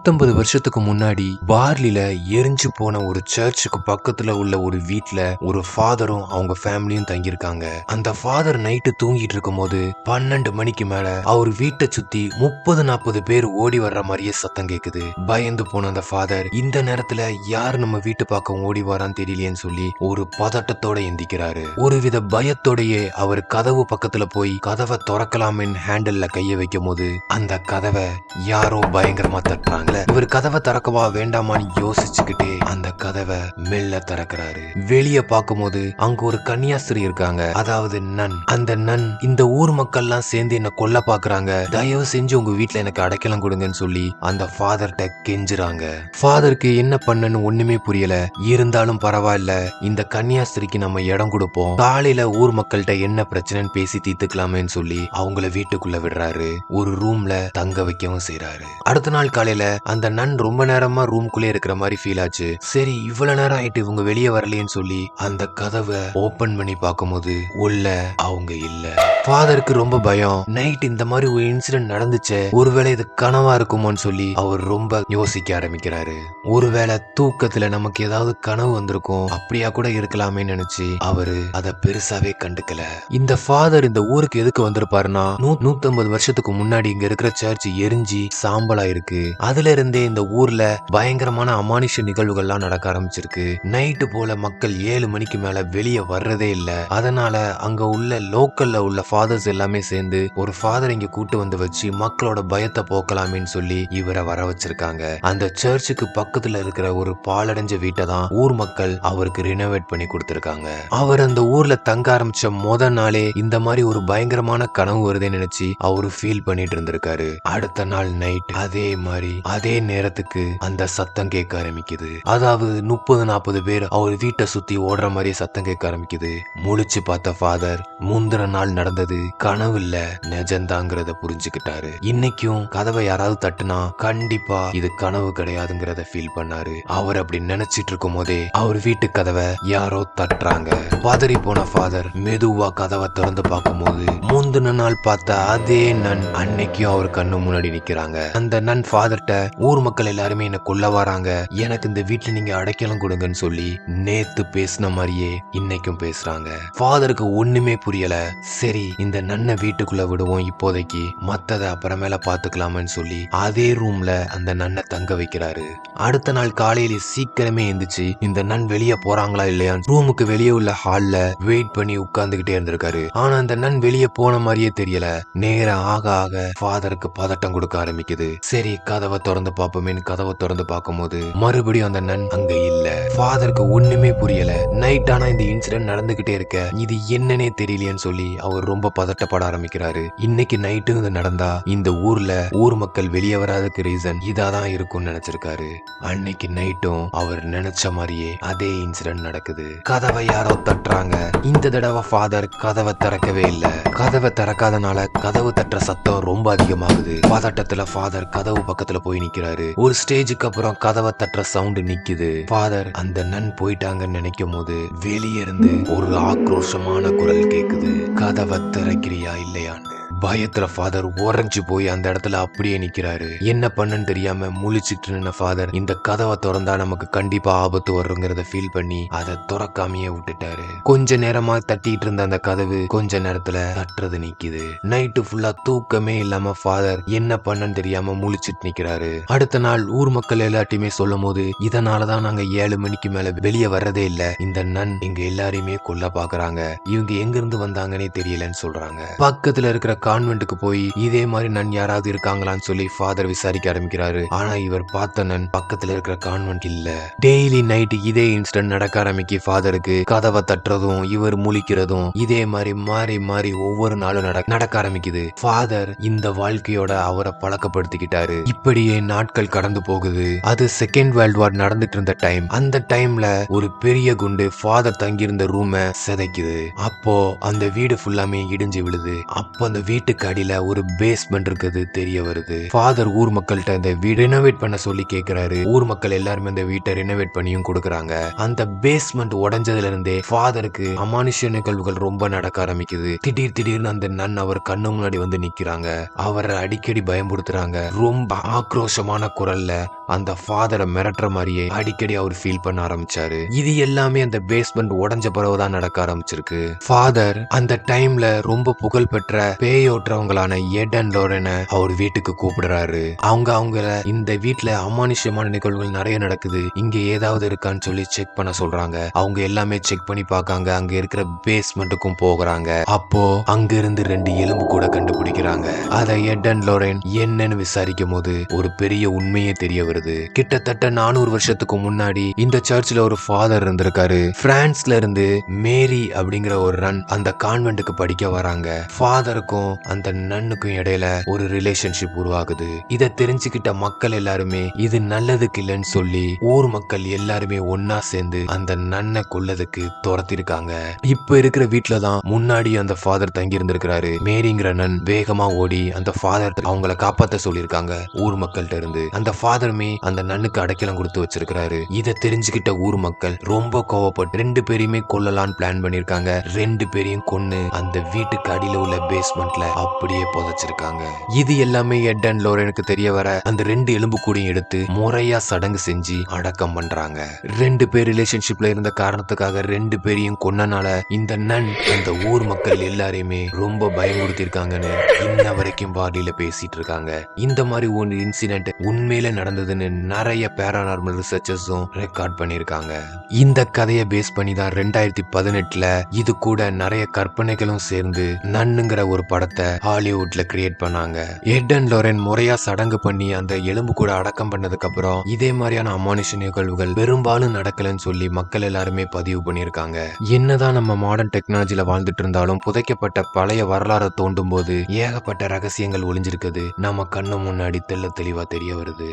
நூத்தம்பது வருஷத்துக்கு முன்னாடி பார்லில எரிஞ்சு போன ஒரு சர்ச்சுக்கு பக்கத்துல உள்ள ஒரு வீட்ல ஒரு ஃபாதரும் அவங்க ஃபேமிலியும் தங்கியிருக்காங்க. அந்த ஃபாதர் நைட்டு தூங்கிட்டு இருக்கும்போது பன்னெண்டு மணிக்கு மேல அவர் வீட்டை சுத்தி முப்பது நாற்பது பேர் ஓடி வர்ற மாதிரியே சத்தம் கேக்குது. பயந்து போன அந்த ஃபாதர் இந்த நேரத்துல யார் நம்ம வீட்டு பக்கம் ஓடி வரான்னு தெரியலையேன்னு சொல்லி ஒரு பதட்டத்தோட எந்திக்கிறாரு. ஒருவித பயத்தோடயே அவர் கதவு பக்கத்துல போய் கதவை திறக்கலாமேன்னு ஹேண்டில்ல கைய வைக்கும் போது அந்த கதவை யாரோ பயங்கரமா தட்டுறாங்க. நேரத்துல இவர் கதவை திறக்கவா வேண்டாமான்னு யோசிச்சுக்கிட்டே அந்த கதவை மெல்ல திறக்கிறாரு. வெளிய பார்க்கும்போது அங்க ஒரு கன்னியாஸ்திரி இருக்காங்க. அதாவது நன். அந்த நன் இந்த ஊர் மக்கள்லாம் சேர்ந்து என்ன கொல்ல பாக்குறாங்க தயவு செஞ்சு உங்க வீட்டுல எனக்கு அடைக்கலம் கொடுங்கன்னு சொல்லி அந்த ஃபாதர்கிட்ட கெஞ்சுறாங்க. ஃபாதருக்கு என்ன பண்ணன்னு ஒண்ணுமே புரியல. இருந்தாலும் பரவாயில்ல. இந்த கன்னியாஸ்திரிக்கு நம்ம இடம் கொடுப்போம். காலையில ஊர் மக்கள்கிட்ட என்ன பிரச்சனைன்னு பேசி தீர்த்துக்கலாமேன்னு சொல்லி அவங்கள வீட்டுக்குள்ள விடுறாரு. ஒரு ரூம்ல தங்க வைக்கவும் செய்யறாரு அடுத்த நாள் காலையில அந்த நன் ரொம்ப நேரமா ரூம்குள்ளே இருக்கிற மாதிரி ஃபீல் ஆச்சு. சரி இவ்வளவு நேரம் ஆயிட்டு இவங்க வெளியே வரலையேன்னு சொல்லி அந்த கதவை ஓபன் பண்ணி பார்க்கும்போது உள்ள அவங்க இல்ல. ஃபாதருக்கு ரொம்ப பயம். நைட் இந்த மாதிரி ஒரு இன்சிடென்ட் நடந்துச்சு ஒருவேளை இது கனவா இருக்குமோன்னு சொல்லி அவர் ரொம்ப யோசிக்க ஆரம்பிக்கிறாரு. ஒருவேளை தூக்கத்துல நமக்கு ஏதாவது கனவு வந்திருக்கும் அப்படியா கூட இருக்கலாமே நினைச்சு அவரு அத பெருசாவே கண்டுக்கல. இந்த ஃபாதர் இந்த ஊருக்கு எதுக்கு வந்திருப்பாருன்னா நூத்தம்பது வருஷத்துக்கு முன்னாடி இங்க இருக்கிற சர்ச் எரிஞ்சு சாம்பலா இருக்கு. அதுல இருந்தே இந்த ஊர்ல பயங்கரமான அமானுஷ நிகழ்வுகள்லாம் நடக்க ஆரம்பிச்சிருக்கு. நைட்டு போல மக்கள் ஏழு மணிக்கு மேல வெளியே வர்றதே இல்ல. அதனால அங்க உள்ள லோக்கல்ல உள்ள ஃபாதர்ஸ் எல்லாமே சேர்ந்து ஒரு ஃபாதர் இங்க கூட்டு வந்து வச்சு மக்களோட பயத்தை போக்கலாமேன்னு சொல்லி இவரை வர வச்சிருக்காங்க. அந்த சர்ச்சுக்கு பக்கத்துல இருக்கிற ஒரு பாலடைஞ்ச வீட்டை தான் ஊர் மக்கள் அவருக்கு ரினோவேட் பண்ணி கொடுத்திருக்காங்க. அவர் அந்த ஊர்ல தங்க ஆரம்பிச்ச முத நாளே இந்த மாதிரி ஒரு பயங்கரமான கனவு வருதே நினைச்சு அவரு ஃபீல் பண்ணிட்டு இருந்திருக்காரு. அடுத்த நாள் நைட் அதே மாதிரி அதே நேரத்துக்கு அந்த சத்தம் கேட்க ஆரம்பிக்குது. அதாவது முப்பது நாற்பது பேர் அவர் வீட்டை சுத்தி ஓடுற மாதிரி சத்தம் கேட்க ஆரம்பிக்குது. முழிச்சு பார்த்த ஃபாதர் முந்தின நாள் நடந்தது. கனவு இல்ல நெஜந்தாங்கிறத புரிஞ்சுக்கிட்டாரு. இன்னைக்கும் கதவை யாராவது தட்டுனா கண்டிப்பா இது கனவு கிடையாதுங்கிறத ஃபீல் பண்ணாரு. அவர் அப்படி நினைச்சிட்டு இருக்கும் போதே அவர் வீட்டு கதவை யாரோ தட்டுறாங்க. பதறி போன ஃபாதர் மெதுவா கதவை திறந்து பார்க்கும்போது முந்தின நாள் பார்த்த அதே நன் அன்னைக்கும் அவர் கண்ணு முன்னாடி நிக்கிறாங்க. அந்த நன் ஃபாதர்ட்ட ஊர் மக்கள் எல்லாருமே என்ன கொல்ல வராங்க. எனக்கு இந்த வீட்டுல நீங்க அடைக்கலம் கொடுங்கன்னு சொல்லி நேத்து பேசின மாதிரியே இன்னைக்கும் பேசுறாங்க. ஃபாதருக்கு ஒண்ணுமே புரியல. சரி இந்த நன்னை வீட்டுக்குள்ள விடுவோம் இப்போதைக்கு. மத்ததை அப்புறமேல பாத்துக்கலாமன்னு சொல்லி அதே ரூம்ல அந்த நன்னை தங்க வைக்கிறாரு. அடுத்த நாள் காலையில சீக்கிரமே எந்திரிச்சு இந்த நன் வெளியே போறாங்களா இல்லையா ரூமுக்கு வெளியே உள்ள ஹால்ல வெயிட் பண்ணி உட்கார்ந்துகிட்டே இருந்திருக்காரு. ஆனா அந்த நன் வெளியே போன மாதிரியே தெரியல. நேரம் ஆக ஆக ஃபாதருக்கு பதட்டம் கொடுக்க ஆரம்பிக்குது. சரி கதவை திறந்து பார்ப்போமேன்னு கதவை திறந்து பார்க்கும்போது மறுபடியும் அந்த நன் அங்க இல்ல. ஃபாதருக்கு ஒண்ணுமே புரியல. நைட் ஆனா இந்த இன்சிடென்ட் நடந்துகிட்டே இருக்க. இது என்னன்னே தெரியலையேன்னு சொல்லி அவர் ரொம்ப ரொம்ப பதட்டப்பட ஆரம்பிக்கிறாரு. இன்னைக்கு நைட்டு இது நடந்தா இந்த ஊர்ல ஊர் மக்கள் வெளியே வராதுக்கு ரீசன் இதாதான் இருக்கும்னு நினைச்சிருக்காரு. அன்னைக்கு நைட்டும் அவர் நினைச்ச மாதிரியே அதே இன்சிடென்ட் நடக்குது. கதவை யாரோ தட்டுறாங்க. இந்த தடவை ஃபாதர் கதவை திறக்கவே இல்ல. கதவை திறக்காதனால கதவு தட்டுற சத்தம் ரொம்ப அதிகமாகுது. பதட்டத்துல ஃபாதர் கதவு பக்கத்துல போய் நிக்கிறாரு. ஒரு ஸ்டேஜுக்கு அப்புறம் கதவை தட்டுற சவுண்ட் நிக்குது. ஃபாதர் அந்த நன் போயிட்டாங்கன்னு நினைக்கும் போது வெளியே இருந்து ஒரு ஆக்ரோஷமான குரல் கேக்குது. கதவை திறக்கிறியா இல்லையான்னு பயத்துல ஃபாதர் உறைஞ்சு போய் அந்த இடத்துல அப்படியே நிக்கிறாரு. என்ன பண்ணுன்னு தெரியாம முழிச்சிட்டு நின்ன ஃபாதர் இந்த கதவை திறந்தா நமக்கு கண்டிப்பா ஆபத்து வருங்கிறத ஃபீல் பண்ணி அதை திறக்காமையே விட்டுட்டாரு. கொஞ்ச நேரமா தட்டிட்டு இருந்த அந்த கதவு கொஞ்ச நேரத்துல தட்டுறது நிக்குது. நைட்டு ஃபுல்லா தூக்கமே இல்லாம ஃபாதர் என்ன பண்ணன்னு தெரியாம முழிச்சிட்டு நிக்கிறாரு. அடுத்த நாள் ஊர் மக்கள் எல்லாத்தையுமே சொல்லும் போது இதனாலதான் நாங்க ஏழு மணிக்கு மேல வெளியே வர்றதே இல்ல. இந்த நன் எங்க எல்லாரையுமே கொல்ல பாக்குறாங்க. இவங்க எங்க இருந்து வந்தாங்கன்னே தெரியலன்னு சொல்றாங்க. பக்கத்துல இருக்கிற கான்வென்ட்டுக்கு போய் இதே மாதிரி நன் யாராவது இருக்காங்களான்னு சொல்லி ஃபாதர் விசாரிக்க ஆரம்பிக்கிறாரு. ஆனா இவர் பார்த்த நன் பக்கத்துல இருக்கிற கான்வென்ட் இல்ல. டெய்லி நைட் இதே இன்சிடென்ட் நடக்க ஆரம்பிக்கு ஃபாதருக்கு கதவை தட்டுறதும் இவர் முழிக்கிறதும் இதே மாதிரி மாறி மாறி ஒவ்வொரு நாளும் நடக்க ஆரம்பிக்குது. ஃபாதர் இந்த வாழ்க்கையோட அவரை பழக்கப்படுத்திக்கிட்டாரு. இப்படியே நாட்கள் கடந்து போகுது. அது செகண்ட் வேர்ல்ட் வார் நடந்துட்டு இருந்த டைம் அந்த டைம்ல ஒரு பெரிய குண்டு ஃபாதர் தங்கியிருந்த ரூம சிதைக்குது. அப்போ அந்த வீடு ஃபுல்லாமே இடிஞ்சு விழுது. அப்போ அந்த வீட்டுக்கு அடியில ஒரு பேஸ்மெண்ட் இருக்குது தெரிய வருது. ஃபாதர் ஊர் மக்கள்கிட்ட இந்த வீடு ரெனோவேட் பண்ண சொல்லி கேக்குறாரு. ஊர் மக்கள் எல்லாருமே அந்த வீட்டை ரெனோவேட் பண்ணியும் கொடுக்குறாங்க. அந்த பேஸ்மெண்ட் உடஞ்சதுல இருந்தே ஃபாதருக்கு அமானுஷ்ய நிகழ்வுகள் ரொம்ப நடக்க ஆரம்பிக்குது. திடீர் திடீர்னு அந்த நன் அவர் கண்ணு முன்னாடி வந்து நிக்கிறாங்க. அவரை அடிக்கடி பயமுறுத்துறாங்க. ரொம்ப ஆக்ரோஷமான குரல்ல அந்த ஃபாதரை மிரட்டுற மாதிரியே அடிக்கடி அவர் ஃபீல் பண்ண ஆரம்பிச்சாரு. இது எல்லாமே அந்த பேஸ்மெண்ட் உடஞ்ச பிறகுதான் நடக்க ஆரம்பிச்சிருக்கு. ஃபாதர் அந்த டைம்ல ரொம்ப புகழ்பெற்ற பேயோட்டுறவங்களான அண்ட் லோரனை அவர் வீட்டுக்கு கூப்பிடுறாரு. அவங்க அவங்கள இந்த வீட்ல அமானுஷ்யமான நிகழ்வுகள் நிறைய நடக்குது. இங்க ஏதாவது இருக்கான்னு சொல்லி செக் பண்ண சொல்றாங்க. அவங்க எல்லாமே செக் பண்ணி பார்க்காங்க. அங்க இருக்கிற பேஸ்மெண்ட்டுக்கும் போகிறாங்க. அப்போ அங்க இருந்து ரெண்டு எலும்பு கூட கண்டுபிடிக்கிறாங்க. அதை எடன் லோரன் என்னன்னு விசாரிக்கும் போது ஒரு பெரிய உண்மையே தெரிய வருது. வருது. கிட்டத்தட்ட நானூறு வருஷத்துக்கு முன்னாடி இந்த சர்ச்சில் ஒரு ஃபாதர் இருந்திருக்காரு. பிரான்ஸ்ல இருந்து மேரி அப்படிங்கிற ஒரு ரன் அந்த கான்வென்ட்டுக்கு படிக்க வராங்க. ஃபாதருக்கும் அந்த நன்னுக்கும் இடையில ஒரு ரிலேஷன்ஷிப் உருவாகுது. இதை தெரிஞ்சுக்கிட்ட மக்கள் எல்லாருமே இது நல்லதுக்கு இல்லைன்னு சொல்லி ஊர் மக்கள் எல்லாருமே ஒன்னா சேர்ந்து அந்த நன்னை கொல்லதுக்கு துரத்திருக்காங்க. இப்ப இருக்கிற வீட்டுல தான் முன்னாடி அந்த ஃபாதர் தங்கி இருந்திருக்கிறாரு மேரிங்கிற நன் வேகமா ஓடி அந்த ஃபாதர் அவங்கள காப்பாத்த சொல்லியிருக்காங்க. ஊர் மக்கள்கிட்ட இருந்து. அந்த ஃபாதருமே அந்த நண்ணுக்கு அடைக்கலம் கொடுத்து வச்சிருக்கிறாரு. இதை தெரிஞ்சுக்கிட்ட ஊர் மக்கள் ரொம்ப கோவப்பட்டு ரெண்டு பேரையுமே கொல்லலான்னு பிளான் பண்ணிருக்காங்க ரெண்டு பேரையும் கொன்னு அந்த வீட்டுக்கு அடியில உள்ள பேஸ்மெண்ட்ல அப்படியே புதைச்சிருக்காங்க. இது எல்லாமே எட் அண்ட் லோரனுக்கு தெரிய வர அந்த ரெண்டு எலும்பு கூடையும் எடுத்து முறையா சடங்கு செஞ்சு அடக்கம் பண்றாங்க. ரெண்டு பேர் ரிலேஷன்ஷிப்ல இருந்த காரணத்துக்காக ரெண்டு பேரையும் கொன்னனால இந்த நன் அந்த ஊர் மக்கள் எல்லாரையுமே ரொம்ப பயமுறுத்திருக்காங்கன்னு இன்ன வரைக்கும் பாடியில பேசிட்டு இருக்காங்க. இந்த மாதிரி ஒரு இன்சிடென்ட் உண்மையில நடந்ததுன்னு நிறைய பேரானார்மல் ரிசர்ச்சர்ஸும் ரெக்கார்ட் பண்ணியிருக்காங்க. இந்த கதையை பேஸ் பண்ணி தான் ரெண்டாயிரத்தி பதினெட்டுல இது கூட நிறைய கற்பனைகளும் சேர்ந்து நன்னுங்கிற ஒரு படத்தை ஹாலிவுட்ல கிரியேட் பண்ணாங்க. எட் அண்ட் லோரன் முறையா சடங்கு பண்ணி அந்த எலும்பு கூட அடக்கம் பண்ணதுக்கு அப்புறம் இதே மாதிரியான அமானுஷ நிகழ்வுகள் பெரும்பாலும் நடக்கலன்னு சொல்லி மக்கள் எல்லாருமே பதிவு பண்ணியிருக்காங்க. என்னதான் நம்ம மாடர்ன் டெக்னாலஜில வாழ்ந்துட்டு இருந்தாலும் புதைக்கப்பட்ட பழைய வரலாறை தோண்டும் போது ஏகப்பட்ட ரகசியங்கள் ஒளிஞ்சிருக்குது. நம்ம கண்ணு முன்னாடி தெள்ள தெளிவா தெரிய வருது.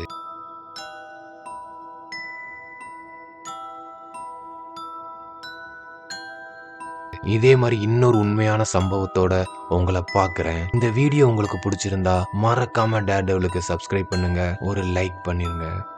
இதே மாதிரி இன்னொரு உண்மையான சம்பவத்தோட உங்களை பார்க்குறேன். இந்த வீடியோ உங்களுக்கு பிடிச்சிருந்தா மறக்காம டேர் சப்ஸ்கிரைப் பண்ணுங்க. ஒரு லைக் பண்ணிருங்க.